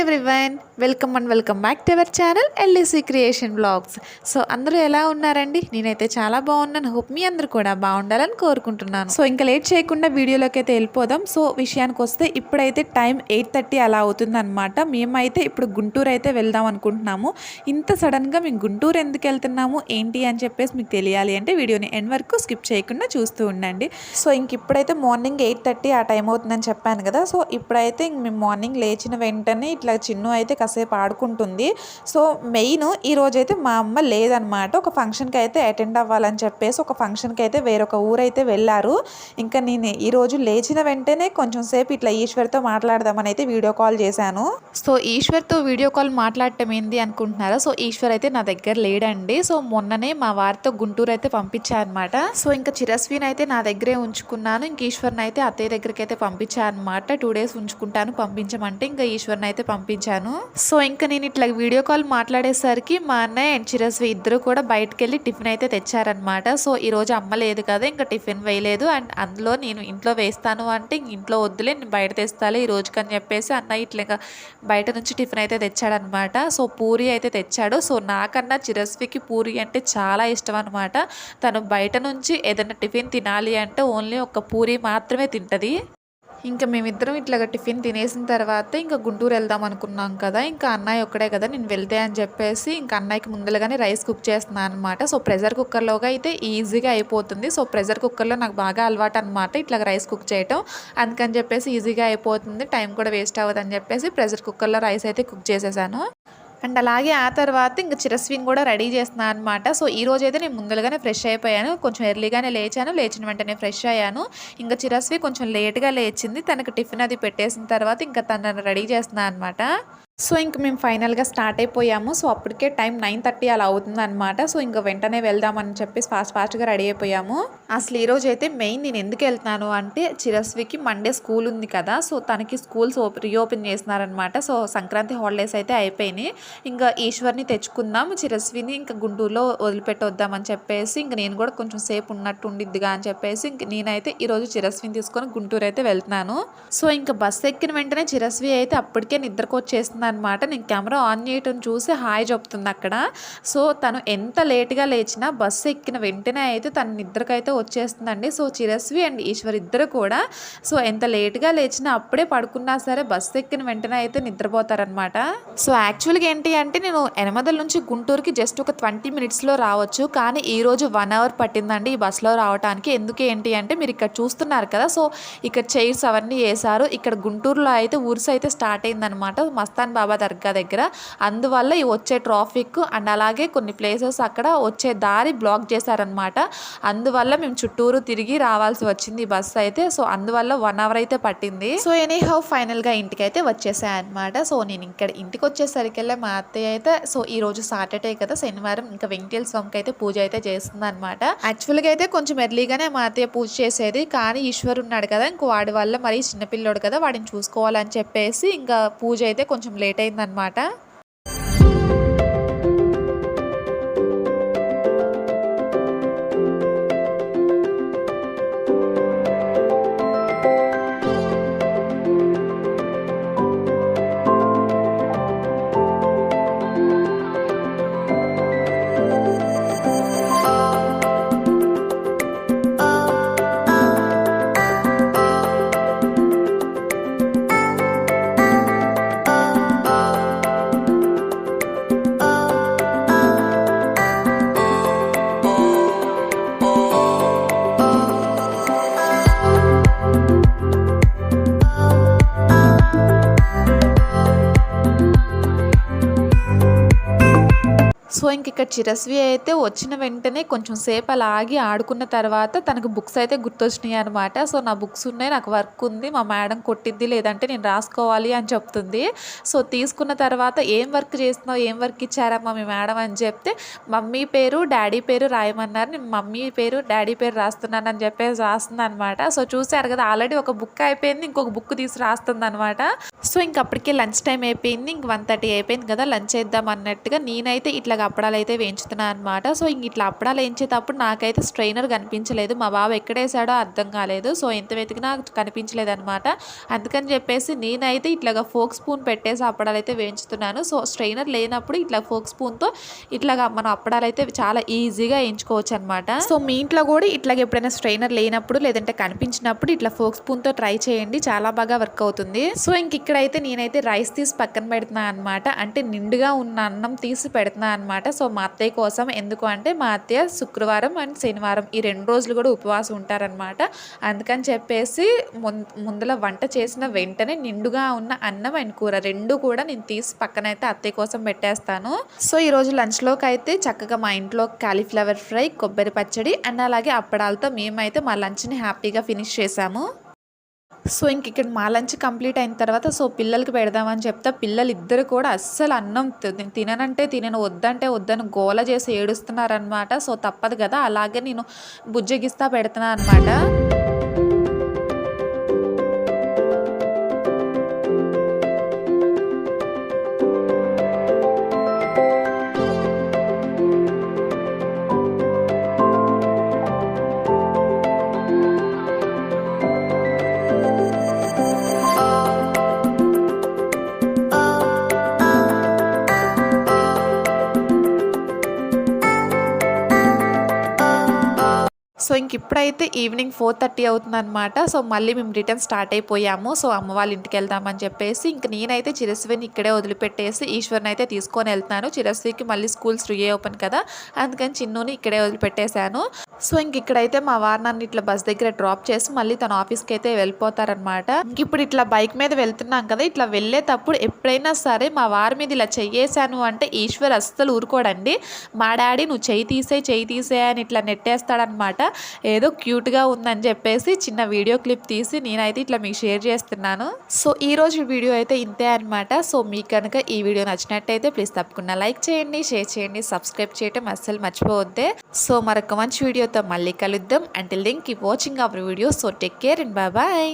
Everyone welcome and welcome back to our channel L E C creation blogs so అందరూ ఎలా ఉన్నారండి? నేనైతే చాలా బాగున్నాను. హోప్ మీ అందరూ కూడా బాగుండాలని కోరుకుంటున్నాను. సో ఇంకా లేట్ చేయకుండా వీడియోలోకి అయితే వెళ్ళిపోదాం. సో విషయానికి వస్తే ఇప్పుడైతే టైం ఎయిట్ థర్టీ అలా అవుతుందన్నమాట. మేమైతే ఇప్పుడు గుంటూరు అయితే వెళ్దాం అనుకుంటున్నాము. ఇంత సడన్గా మేము గుంటూరు ఎందుకు వెళ్తున్నాము? ఏంటి అని చెప్పేసి మీకు తెలియాలి అంటే వీడియోని ఎండ్ వరకు స్కిప్ చేయకుండా చూస్తూ ఉండండి. సో ఇంక ఇప్పుడైతే మార్నింగ్ ఎయిట్ థర్టీ ఆ టైం అవుతుందని చెప్పాను కదా. సో ఇప్పుడైతే ఇంక మేము మార్నింగ్ లేచిన వెంటనే ఇట్లా చిన్ను అయితే కాసేపు ఆడుకుంటుంది. సో మెయిన్ ఈ అయితే మా అమ్మ లేదనమాట. ఒక ఫంక్షన్కి అయితే అటెండ్ అవ్వాలని చెప్పేసి ఒక ఫంక్షన్కి అయితే వేరొక ఊరైతే వెళ్ళారు. ఇంకా నేను ఈరోజు లేచిన వెంటనే కొంచెం సేపు ఇట్లా ఈశ్వర్తో మాట్లాడదామని అయితే వీడియో కాల్ చేశాను. సో ఈశ్వర్తో వీడియో కాల్ మాట్లాడటం ఏంది అనుకుంటున్నారా? సో ఈశ్వర్ అయితే నా దగ్గర లేడండి. సో మొన్ననే మా వారితో గుంటూరు అయితే పంపించానమాట సో ఇంకా చిరస్విని అయితే నా దగ్గరే ఉంచుకున్నాను. ఇంక ఈశ్వర్ని అయితే అత్తయ్య దగ్గరికి అయితే పంపించాను అనమాట టూ డేస్ ఉంచుకుంటాను పంపించమంటే ఇంకా ఈశ్వర్ని అయితే పంపించాను. సో ఇంకా నేను ఇట్లా వీడియో కాల్ మాట్లాడేసరికి మా అన్నయ్య అండ్ చిరస్వి ఇద్దరు కూడా బయటకు వెళ్ళి టిఫిన్ అయితే తెచ్చారనమాట సో ఈ రోజు అమ్మ లేదు కదా ఇంకా టిఫిన్ వేయలేదు. అండ్ అందులో నేను ఇంట్లో వేస్తాను అంటే ఇంట్లో వద్దులే నేను బయట తెస్తాలే ఈ రోజుకని చెప్పేసి అన్నయ్య ఇట్లా ఇంకా బయట నుంచి టిఫిన్ అయితే తెచ్చాడనమాట సో పూరి అయితే తెచ్చాడు. సో నాకన్నా చిరస్వికి పూరి అంటే చాలా ఇష్టం అనమాట తను బయట నుంచి ఏదైనా టిఫిన్ తినాలి అంటే ఓన్లీ ఒక పూరి మాత్రమే తింటది. ఇంకా మేమిద్దరం ఇట్లాగా టిఫిన్ తినేసిన తర్వాత ఇంకా గుంటూరు వెళ్దాం అనుకున్నాం కదా. ఇంకా అన్నయ్య ఒక్కడే కదా నేను వెళ్తే అని చెప్పేసి ఇంకా అన్నయ్యకి ముందరగానే రైస్ కుక్ చేస్తున్నాను అనమాట సో ప్రెషర్ కుక్కర్లోగా అయితే ఈజీగా అయిపోతుంది. సో ప్రెషర్ కుక్కర్లో నాకు బాగా అలవాటు అనమాట ఇట్లా రైస్ కుక్ చేయటం. అందుకని చెప్పేసి ఈజీగా అయిపోతుంది టైం కూడా వేస్ట్ అవ్వదు అని చెప్పేసి ప్రెషర్ కుక్కర్లో రైస్ అయితే కుక్ చేసేసాను. అండ్ అలాగే ఆ తర్వాత ఇంక చిరస్విని కూడా రెడీ చేస్తున్నాను అనమాట సో ఈ రోజు అయితే నేను ముందరగానే ఫ్రెష్ అయిపోయాను. కొంచెం ఎర్లీగానే లేచాను. లేచిన వెంటనే ఫ్రెష్ అయ్యాను. ఇంకా చిరస్వి కొంచెం లేట్గా లేచింది. తనకు టిఫిన్ అది పెట్టేసిన తర్వాత ఇంకా తనను రెడీ చేస్తున్నాను అనమాట సో ఇంక మేము ఫైనల్గా స్టార్ట్ అయిపోయాము. సో అప్పటికే టైం నైన్ థర్టీ అలా అవుతుంది అనమాట సో ఇంకా వెంటనే వెళ్దామని చెప్పేసి ఫాస్ట్ ఫాస్ట్గా రెడీ అయిపోయాము. అసలు ఈ అయితే మెయిన్ నేను ఎందుకు వెళ్తున్నాను అంటే చిరస్వికి మండే స్కూల్ ఉంది కదా సో తనకి స్కూల్స్ రీఓపెన్ చేస్తున్నారనమాట సో సంక్రాంతి హాలిడేస్ అయితే అయిపోయినాయి. ఇంకా ఈశ్వర్ని తెచ్చుకుందాం చిరస్విని ఇంకా గుంటూరులో వదిలిపెట్టొద్దామని చెప్పేసి ఇంక నేను కూడా కొంచెం సేపు ఉన్నట్టు ఉండిద్దిగా అని చెప్పేసి ఇంక నేనైతే ఈరోజు చిరస్విని తీసుకొని గుంటూరు అయితే వెళ్తున్నాను. సో ఇంకా బస్సు ఎక్కిన వెంటనే చిరస్వి అయితే అప్పటికే నిద్రకు వచ్చేస్తున్నారు అనమాట నేను కెమెరా ఆన్ చేయటం చూసి హాయ్ చెప్తుంది అక్కడ. సో తను ఎంత లేట్గా లేచినా బస్సు ఎక్కిన వెంటనే అయితే తన నిద్రకైతే వచ్చేస్తుందండి. సో చిరస్వి అండ్ ఈశ్వర్ ఇద్దరు కూడా. సో ఎంత లేట్గా లేచినా అప్పుడే పడుకున్నా సరే బస్సు ఎక్కిన వెంటనే అయితే నిద్రపోతారనమాట సో యాక్చువల్గా ఏంటి అంటే నేను ఎనమదల నుంచి గుంటూరుకి జస్ట్ ఒక ట్వంటీ మినిట్స్లో రావచ్చు. కానీ ఈరోజు వన్ అవర్ పట్టిందండి ఈ బస్సులో రావడానికి ఎందుకు ఏంటి అంటే మీరు ఇక్కడ చూస్తున్నారు కదా. సో ఇక్కడ చైర్స్ అవన్నీ వేశారు. ఇక్కడ గుంటూరులో అయితే ఊర్స్ అయితే స్టార్ట్ అయిందనమాట మస్తాన్ బాబా దర్గా దగ్గర. అందువల్ల ఈ వచ్చే ట్రాఫిక్ అండ్ అలాగే కొన్ని ప్లేసెస్ అక్కడ వచ్చే దారి బ్లాక్ చేశారనమాట అందువల్ల మేము చుట్టూరు తిరిగి రావాల్సి వచ్చింది ఈ బస్సు అయితే. సో అందువల్ల వన్ అవర్ అయితే పట్టింది. సో ఎనీ హౌ ఫైనల్గా ఇంటికి అయితే వచ్చేసాయి అనమాట సో నేను ఇక్కడ ఇంటికి వచ్చేసరికెళ్ళే మా అత్తయ్య అయితే సో ఈ రోజు సాటర్డే కదా శనివారం ఇంకా వెంకటేశ్వర స్వామికి అయితే పూజ అయితే చేస్తుంది అనమాట యాక్చువల్గా అయితే కొంచెం ఎర్లీగానే మా అత్తయ్య పూజ చేసేది. కానీ ఈశ్వర్ ఉన్నాడు కదా ఇంకో వాడి వల్ల మరి చిన్నపిల్లోడు కదా వాడిని చూసుకోవాలని చెప్పేసి ఇంకా పూజ అయితే కొంచెం లేట్ అయిందనమాట సో ఇంక ఇక్కడ చిరస్వి అయితే వచ్చిన వెంటనే కొంచెం సేపు అలా ఆగి ఆడుకున్న తర్వాత తనకు బుక్స్ అయితే గుర్తొచ్చినాయి అనమాట సో నా బుక్స్ ఉన్నాయి నాకు వర్క్ ఉంది మా మేడం కొట్టిద్ది లేదంటే నేను రాసుకోవాలి అని చెప్తుంది. సో తీసుకున్న తర్వాత ఏం వర్క్ చేస్తున్నావు ఏం వర్క్ ఇచ్చారమ్మా మీ మేడం అని చెప్తే మమ్మీ పేరు డాడీ పేరు రాయమన్నారు నేను మమ్మీ పేరు డాడీ పేరు రాస్తున్నాను అని చెప్పేసి రాస్తుంది అనమాట సో చూసారు కదా ఆల్రెడీ ఒక బుక్ అయిపోయింది ఇంకొక బుక్ తీసి రాస్తుంది అనమాట సో ఇంక అప్పటికే లంచ్ టైం అయిపోయింది ఇంక వన్ థర్టీ అయిపోయింది కదా లంచ్ చేద్దాం అన్నట్టుగా నేనైతే ఇట్లా అప్పడాలు అయితే వేయించుతున్నాను అనమాట సో ఇంక ఇట్లా అప్పడాలు వేయించేటప్పుడు నాకైతే స్ట్రైనర్ కనిపించలేదు. మా బావ ఎక్కడేసాడో అర్థం కాలేదు. సో ఎంత వెతికినా కనిపించలేదు అనమాట అందుకని చెప్పేసి నేనైతే ఇట్లాగా ఫోక్ స్పూన్ పెట్టేసి అప్పడాలు అయితే వేయించుతున్నాను. సో స్ట్రైనర్ లేనప్పుడు ఇట్లా ఫోక్ స్పూన్తో ఇట్లాగా మనం అప్పడాలు అయితే చాలా ఈజీగా వేయించుకోవచ్చు అనమాట సో మీ ఇంట్లో కూడా ఇట్లాగ ఎప్పుడైనా స్ట్రైనర్ లేనప్పుడు లేదంటే కనిపించినప్పుడు ఇట్లా ఫోక్ స్పూన్తో ట్రై చేయండి. చాలా బాగా వర్క్ అవుతుంది. సో ఇంక ఇక్కడైతే నేనైతే రైస్ తీసి పక్కన పెడుతున్నా అనమాట అంటే నిండుగా ఉన్న అన్నం తీసి పెడుతున్నా అనమాట సో మా అత్తయ్య కోసం ఎందుకు అంటే మా అత్తయ్య శుక్రవారం అండ్ శనివారం ఈ రెండు రోజులు కూడా ఉపవాసం ఉంటారనమాట. అందుకని చెప్పేసి ముందల వంట చేసిన వెంటనే నిండుగా ఉన్న అన్నం అండ్ కూర రెండు కూడా నేను తీసి పక్కనైతే అత్తయ్య కోసం పెట్టేస్తాను. సో ఈరోజు లంచ్లోకి అయితే చక్కగా మా ఇంట్లో కాలీఫ్లవర్ ఫ్రై కొబ్బరి పచ్చడి అండ్ అలాగే అప్పడాలతో మేమైతే మా లంచ్ని హ్యాపీగా ఫినిష్ చేసాము. సో ఇంక ఇక్కడ మా లంచ్ కంప్లీట్ అయిన తర్వాత సో పిల్లలకి పెడదామని చెప్తే పిల్లలు ఇద్దరు కూడా అస్సలు అన్నం తి- తిననంటే తినను వద్దంటే వద్దని గోల చేసి ఏడుస్తున్నారనమాట సో తప్పదు కదా అలాగే నేను బుజ్జగిస్తా పెడుతున్నా అనమాట సో ఇంక ఇప్పుడైతే ఈవినింగ్ ఫోర్ థర్టీ అవుతుందన్నమాట. సో మళ్ళీ మేము రిటర్న్ స్టార్ట్ అయిపోయాము. సో అమ్మ వాళ్ళ ఇంటికి వెళ్దామని చెప్పేసి ఇంక నేనైతే చిరస్విని ఇక్కడే వదిలిపెట్టేసి ఈశ్వర్ని అయితే తీసుకొని వెళ్తాను చిరస్వికి మళ్ళీ స్కూల్స్ రీ ఓపెన్ కదా అందుకని చిన్నుని ఇక్కడే వదిలిపెట్టేశాను. సో ఇంక ఇక్కడైతే మా వారు నన్ను ఇట్లా బస్ దగ్గర డ్రాప్ చేసి మళ్ళీ తన ఆఫీస్కి అయితే వెళ్ళిపోతారనమాట ఇప్పుడు ఇట్లా బైక్ మీద వెళ్తున్నాం కదా ఇట్లా వెళ్ళేటప్పుడు ఎప్పుడైనా సరే మా వారి మీద ఇలా చెయ్యేశాను అంటే ఈశ్వర్ అస్సలు ఊరుకోడండి. మా డాడీ నువ్వు చెయ్యి తీసే చెయ్యి తీసే అని ఇట్లా నెట్టేస్తాడనమాట ఏదో క్యూట్గా ఉందని చెప్పేసి చిన్న వీడియో క్లిప్ తీసి నేనైతే ఇట్లా మీకు షేర్ చేస్తున్నాను. సో ఈ రోజు వీడియో అయితే ఇంతే అనమాట సో మీకు కనుక ఈ వీడియో నచ్చినట్టయితే ప్లీజ్ తప్పకుండా లైక్ చేయండి షేర్ చేయండి సబ్స్క్రైబ్ చేయటం అస్సలు మర్చిపోవద్దే. సో మరొక మంచి వీడియోతో మళ్ళీ కలుద్దాం. Until then keep watching our video so take care and bye